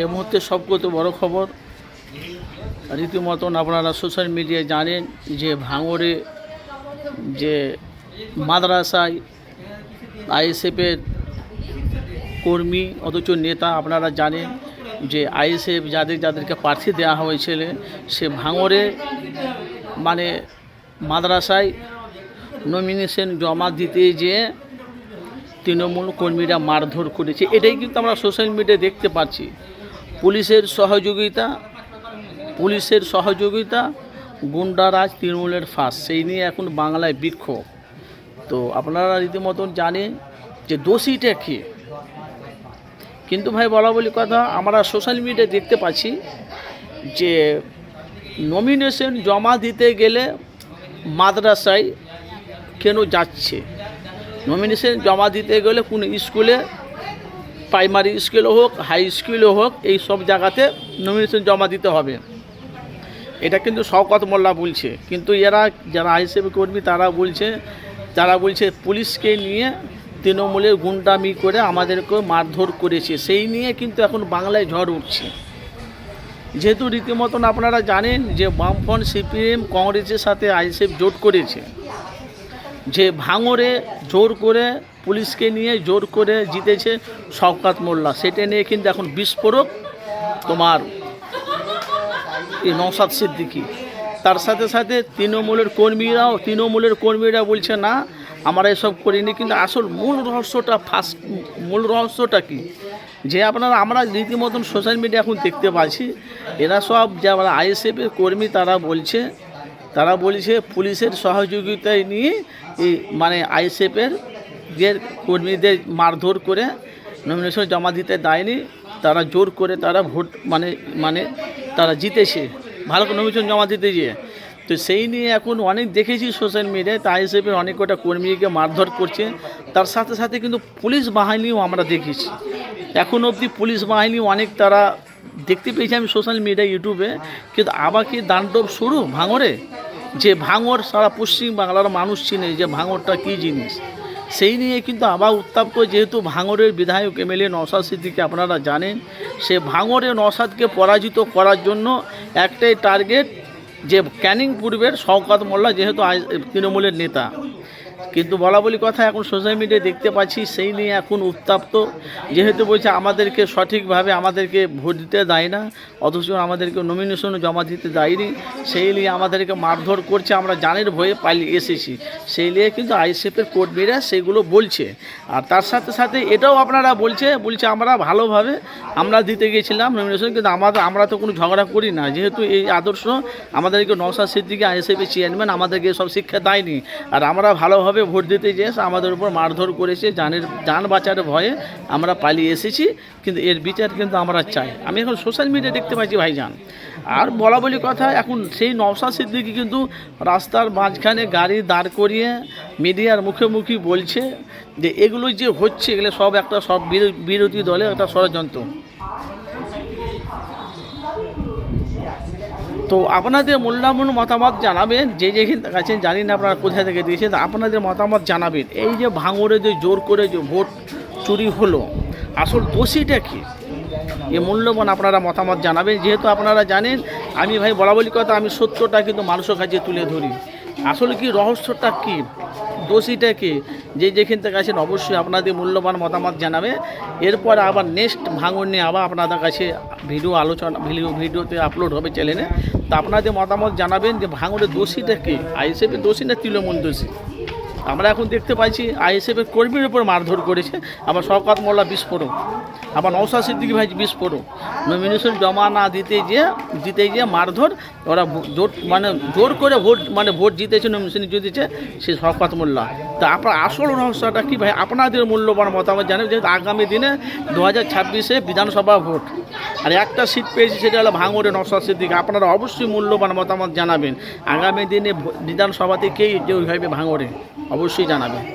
এই মুহূর্তে সবকত বড় খবর। রীতিমতন আপনারা সোশ্যাল মিডিয়ায় জানেন যে ভাঙড়ে যে মাদ্রাসায় আইএসএফের কর্মী অথচ নেতা আপনারা জানেন যে আইএসএফ যাদের যাদেরকে প্রার্থী দেওয়া হয়েছিল, সে ভাঙড়ে মানে মাদ্রাসায় নমিনেশন জমা দিতে যেয়ে তৃণমূল কর্মীরা মারধর করেছে। এটাই কিন্তু আমরা সোশ্যাল মিডিয়ায় দেখতে পাচ্ছি। পুলিশের সহযোগিতা পুলিশের সহযোগিতা গুন্ডারাজ তৃণমূলের ফাঁস, সেই নিয়ে এখন বাংলায় বিক্ষোভ। তো আপনারা রীতিমতন জানেন যে দোষীটা কে। কিন্তু ভাই বলা বলি কথা, আমরা সোশ্যাল মিডিয়ায় দেখতে পাচ্ছি যে নমিনেশন জমা দিতে গেলে মাদ্রাসায় কেন যাচ্ছে? নমিনেশন জমা দিতে গেলে কোনো স্কুলে প্রাইমারি স্কুলে হোক, হাই স্কুলে হোক, এই সব জায়গাতে নমিনেশন জমা দিতে হবে। এটা কিন্তু শওকত মোল্লা বলছে। কিন্তু এরা যারা আইসিএফ কর্মী, তারা বলছে তারা বলছে, পুলিশকে নিয়ে তৃণমূলের গুন্ডামি করে আমাদেরকে মারধর করেছে। সেই নিয়ে কিন্তু এখন বাংলায় ঝড় উঠছে। যেহেতু রীতিমতন আপনারা জানেন যে বামফ্রন্ট, সিপিএম, কংগ্রেসের সাথে আইএসএফ জোট করেছে যে ভাঙরে জোর করে পুলিশকে নিয়ে জোর করে জিতেছে শওকাত মোল্লা। সেটা নিয়ে কিন্তু এখন বিস্ফোরক তোমার এই নৌসাদ সিদ্দিকি। তার সাথে সাথে তৃণমূলের কর্মীরাও, তৃণমূলের কর্মীরা বলছে, না, আমরা এসব করিনি। কিন্তু আসল মূল রহস্যটা ফার্স্ট, মূল রহস্যটা কি? যে আপনারা, আমরা রীতিমতন সোশ্যাল মিডিয়া এখন দেখতে পাচ্ছি, এরা সব যারা আইএসএফের কর্মী, তারা বলছে তারা বলছে পুলিশের সহযোগিতায় নিয়ে এই মানে আইএসএফের যে কর্মীদের মারধর করে নমিনেশন জমা দিতে দেয়নি, তারা জোর করে তারা ভোট মানে মানে তারা জিতেছে। ভালো করে নমিনেশন জমা দিতে গিয়ে। তো সেই নিয়ে এখন অনেক দেখেছি সোশ্যাল মিডিয়ায় তা আইএসএফের অনেক কটা কর্মীকে মারধর করছে। তার সাথে সাথে কিন্তু পুলিশ বাহিনীও আমরা দেখেছি। এখন অবধি পুলিশ বাহিনী অনেক তারা দেখতে পেয়েছি আমি সোশ্যাল মিডিয়া ইউটিউবে কিন্তু আবার কি দাণ্ডব শুরু, ভাঙরে? যে ভাঙর সারা পশ্চিম বাংলার মানুষ চিনে যে ভাঙরটা কী জিনিস? সেই নিয়ে কিন্তু আবার উত্তাপ করে যেহেতু ভাঙরের বিধায়ক এমএলএ নসাদ সিদ্দিকে আপনারা জানেন, সে ভাঙরে নসাদকে পরাজিত করার জন্য একটাই টার্গেট যে ক্যানিং পূর্বের শওকাত মোল্লা যেহেতু তৃণমূলের নেতা। কিন্তু বলা বলি কথা, এখন সোশ্যাল মিডিয়ায় দেখতে পাচ্ছি সেই নিয়ে এখন উত্তাপ্ত। যেহেতু বলছে আমাদেরকে সঠিকভাবে আমাদেরকে ভোট দিতে দেয় না, অথচ আমাদেরকে নমিনেশন জমা দিতে দেয়নি, সেই নিয়ে আমাদেরকে মারধর করছে, আমরা জানের ভয়ে পালিয়ে এসেছি। সেই নিয়ে কিন্তু আইএসএফের কর্মীরা সেগুলো বলছে। আর তার সাথে সাথে এটাও আপনারা বলছে বলছে আমরা ভালোভাবে, আমরা দিতে গেছিলাম নমিনেশন কিন্তু আমাদের, আমরা তো কোনো ঝগড়া করি না। যেহেতু এই আদর্শ আমাদেরকে নওসাদ সিদ্দিকি আইএসএফের চেয়ারম্যান আমাদেরকে সব শিক্ষা দেয়নি, আর আমরা ভালোভাবে ভোট দিতে যেয়ে আমাদের উপর মারধর করেছে জানের যান বাঁচার ভয়ে আমরা পালিয়ে এসেছি, কিন্তু এর বিচার কিন্তু আমরা চাই। আমি এখন সোশ্যাল মিডিয়া দেখতে পাচ্ছি ভাইজান। আর বলা বলি কথা, এখন সেই নওসাদ সিদ্দিকি কিন্তু রাস্তার মাঝখানে গাড়ি দাঁড় করিয়ে মিডিয়ার মুখে মুখি বলছে যে এগুলো যে হচ্ছে, এগুলো সব একটা সব বিরো- বিরোধী দলের একটা ষড়যন্ত্র। তো আপনাদের মূল্যবান মতামত জানাবেন। যে যেখানে আছেন, জানি না আপনারা কোথায় থেকে দিয়েছেন আপনাদের মতামত জানাবেন। এই যে ভাঙড়ে যে জোর করে যে ভোট চুরি হলো, আসল দোষীটা কি? এ মূল্যবান আপনারা মতামত জানাবেন। যেহেতু আপনারা জানেন, আমি ভাই বলা বলি কথা, আমি সত্যটা কিন্তু মানুষের কাছে তুলে ধরি। আসলে কি, রহস্যটা কি, দোষীটা কি? যে যেখান থেকে আছেন, অবশ্যই আপনাদের মূল্যবান মতামত জানাবে এরপর আবার নেক্সট ভাঙন নিয়ে আবার আপনাদের কাছে ভিডিও আলোচনা ভিডিও ভিডিওতে আপলোড হবে চ্যানেলে তা আপনাদের মতামত জানাবেন যে ভাঙনের দোষীটা কি? আইএসএফের দোষী না তৃণমূল দোষী? আমরা এখন দেখতে পাচ্ছি আইএসএফের কর্মীর উপর মারধর করেছে। আবার শওকাত মোল্লা বিস্ফোরক। আবার নৌসাদ সিদ্দিকি ভাই বিস্ফোরক। নমিনেশন জমা না দিতে গিয়ে দিতে গিয়ে মারধর, ওরা জোর মানে জোর করে ভোট মানে ভোট জিতেছে, নমিনেশন জিতেছে সে শওকাত মোল্লা। তা আপনার আসল রহস্যটা কী ভাই? আপনাদের মূল্যবান মতামত জানেন যেহেতু আগামী দিনে দু হাজার ছাব্বিশে বিধানসভা ভোট। আর একটা সিট পেয়েছি, সেটা হলো ভাঙড়ে নসাদ দিকে আপনারা অবশ্যই মূল্যবান মতামত জানাবেন। আগামী দিনে বিধানসভাতে কে যে ওইভাবে ভাঙড়ে, অবশ্যই জানাবেন।